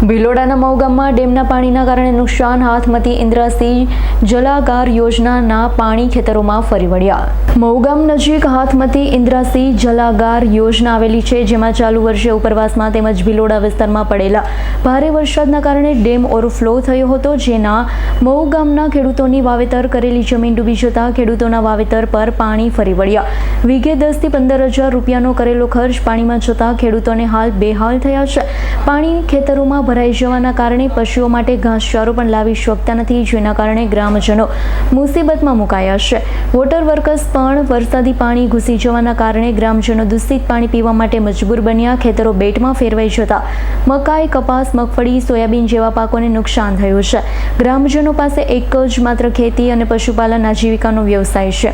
ભિલોડાના મઉ ગામમાં ડેમના પાણીના કારણે નુકસાન, હાથમતી ઇન્દ્રાસિંહ જલાગાર યોજનાના પાણી ખેતરોમાં ફરી વળ્યા. મઉગામ નજીક હાથમતી ઇન્દ્રાસિંહ જલાગાર યોજના આવેલી છે, જેમાં ચાલુ વર્ષે ઉપરવાસમાં તેમજ ભિલોડા વિસ્તારમાં પડેલા ભારે વરસાદના કારણે ડેમ ઓવરફ્લો થયો હતો, જેના મઉ ગામના ખેડૂતોની વાવેતર કરેલી જમીન ડૂબી જતા ખેડૂતોના વાવેતર પર પાણી ફરી વળ્યા. વીઘે દસથી પંદર હજાર રૂપિયાનો કરેલો ખર્ચ પાણીમાં જતા ખેડૂતોને હાલ બેહાલ થયા છે. પાણી ખેતરોમાં ભરાઈ જવાના કારણે પશુઓ માટે ઘાસચારો પણ લાવી શકતા નથી, જેના કારણે ગ્રામજનો મુસીબતમાં મુકાયા છે. વોટર વર્કર્સ પણ વરસાદી પાણી ઘૂસી જવાના કારણે ગ્રામજનો દૂષિત પાણી પીવા માટે મજબૂર બન્યા. ખેતરો બેટમાં ફેરવાઈ જતા મકાઈ, કપાસ, મગફળી, સોયાબીન જેવા પાકોને નુકસાન થયું છે. ગ્રામજનો પાસે એક જ માત્ર ખેતી અને પશુપાલન આજીવિકાનો વ્યવસાય છે.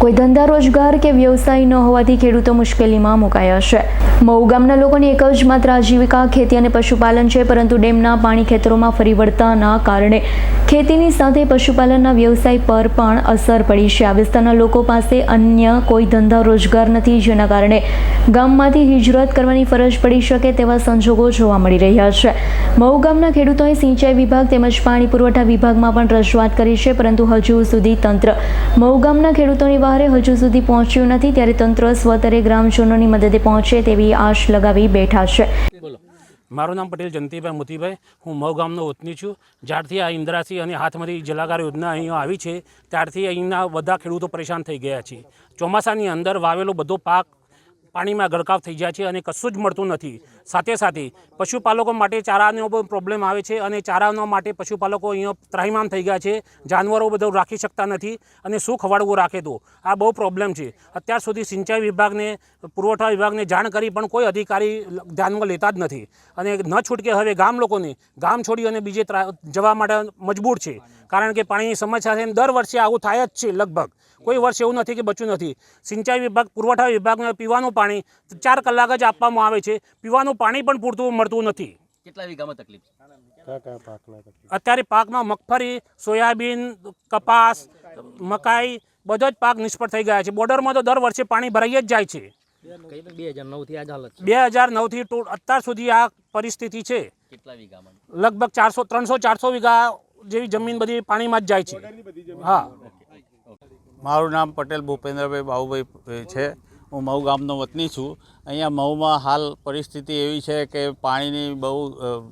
કોઈ ધંધા, રોજગાર કે વ્યવસાય ન હોવાથી ખેડૂતો મુશ્કેલીમાં મુકાયા છે. મઉ ગામના લોકોની એક જ માત્ર આજીવિકા, ખેતી અને પશુપાલન છે, પરંતુ ડેમના પાણી ખેતરોમાં ફરી વળતાના કારણે ખેતીની સાથે પશુપાલનના વ્યવસાય પર પણ અસર પડી છે. આ વિસ્તારના લોકો પાસે અન્ય કોઈ ધંધા, રોજગાર નથી, જેના કારણે ગામમાંથી હિજરત કરવાની ફરજ પડી શકે તેવા સંજોગો જોવા મળી રહ્યા છે. મઉ ગામના ખેડૂતોએ સિંચાઈ વિભાગ તેમજ પાણી પુરવઠા વિભાગમાં પણ રજૂઆત કરી છે, પરંતુ હજુ સુધી તંત્ર મઉ ગામના ખેડૂતોની વહારે હજુ સુધી પહોંચ્યું નથી, ત્યારે તંત્ર સ્વતરે ગ્રામજનોની મદદે પહોંચે તેવી આશ લગાવી બેઠા છે. મારું નામ પટેલ જનતીભાઈ મોતીભાઈ. હું મઉ ગામનો વતની છું. જ્યારથી આ ઇન્દ્રાસી અને હાથમાંથી જલાગાર યોજના અહીંયા આવી છે, ત્યારથી અહીંના બધા ખેડૂતો પરેશાન થઈ ગયા છે. ચોમાસાની અંદર વાવેલો બધો પાક પાણીમાં ગરકાવ થઈ જાય છે અને કશું જ મળતું નથી. સાથે સાથે પશુપાલકો માટે ચારાનો પણ પ્રોબ્લેમ આવે છે અને ચારાનો માટે પશુપાલકો અહીંયા ત્રાહીમામ થઈ ગયા છે. જાનવરો બધું રાખી શકતા નથી અને શું ખવાડવું રાખે તો? આ બહુ પ્રોબ્લેમ છે. અત્યાર સુધી સિંચાઈ વિભાગને, પુરવઠા વિભાગને જાણ કરી પણ કોઈ અધિકારી ધ્યાનમાં લેતા જ નથી. અને ન છૂટકે હવે ગામ લોકોને, ગામ છોડી અને બીજે જવા માટે મજબૂર છે. કારણ કે પાણીની સમસ્યા છે દર વર્ષે આવું થાય જ છે લગભગ. કોઈ વર્ષ એવું નથી કે બચ્યું નથી. સિંચાઈ વિભાગ, પુરવઠા વિભાગને પીવાનું પાણી ચાર કલાક જ આપવામાં આવે છે. પીવાનું પાણી પણ પૂરતું મળતું નથી. કેટલા વીઘામાં તકલીફ અત્યારે પાકમાં મગફળી સોયાબીન કપાસ મકાઈ બધો જ પાક નિષ્ફળ થઈ ગયા છે. બોર્ડરમાં તો દર વર્ષે પાણી ભરાઈ જ જાય છે. બે હજાર નવથી અત્યાર સુધી આ પરિસ્થિતિ છે. લગભગ ચારસો ત્રણસો ચારસો વીઘા જેવી જમીન બધી પાણીમાં જ જાય છે. હા. મારું નામ પટેલ ભૂપેન્દ્રભાઈ બાહુભાઈ છે. હું મહુ ગામનો વતની છું. અહીંયા મઉમાં હાલ પરિસ્થિતિ એવી છે કે પાણીની બહુ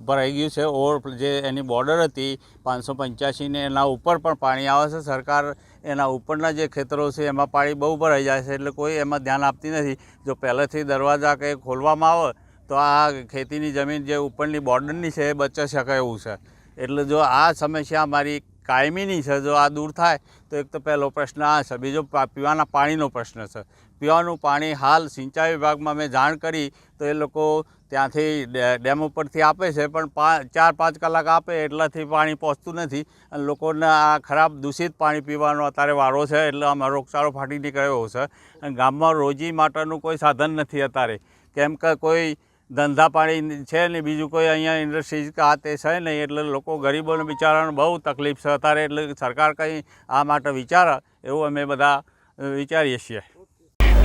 ભરાઈ ગયું છે. ઓવર જે એની બોર્ડર હતી, પાંચસો પંચ્યાસીને એના ઉપર પણ પાણી આવે છે. સરકાર એના ઉપરના જે ખેતરો છે, એમાં પાણી બહુ ભરાઈ જાય છે. એટલે કોઈ એમાં ધ્યાન આપતી નથી. જો પહેલેથી દરવાજા કંઈ ખોલવામાં આવે, તો આ ખેતીની જમીન જે ઉપરની બોર્ડરની છે એ બચી શકે એવું છે. એટલે જો આ સમસ્યા મારી કાયમીની છે. જો આ દૂર થાય, તો એક તો પહેલો પ્રશ્ન આ છે. બીજો પીવાના પાણીનો પ્રશ્ન છે. પીવાનું પાણી હાલ સિંચાઈ વિભાગમાં મેં જાણ કરી, તો એ લોકો ત્યાંથી ડેમ ઉપરથી આપે છે, પણ ચાર પાંચ કલાક આપે એટલાથી પાણી પહોંચતું નથી. અને લોકોને આ ખરાબ દૂષિત પાણી પીવાનો અત્યારે વારો છે, એટલે આમાં રોગચાળો ફાટી નીકળ્યો છે. અને ગામમાં રોજી માટેનું કોઈ સાધન નથી અત્યારે. કેમ કે કોઈ ધંધા પાણી છે નહીં, બીજું કોઈ અહીંયા ઇન્ડસ્ટ્રીઝ કે આ તે છે નહીં, એટલે લોકો ગરીબોને બિચારાને બહુ તકલીફ છે. અત્યારે એટલે સરકાર કંઈ આ માટે વિચારે એવું અમે બધા વિચારીએ છીએ.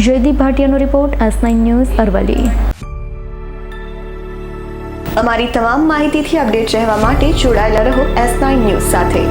જયદીપ ભાટિયાનો રિપોર્ટ એસ ન્યૂઝ અરવલ્લી. અમારી તમામ માહિતીથી અપડેટ રહેવા માટે જોડાયેલા રહો એસ ન્યૂઝ સાથે.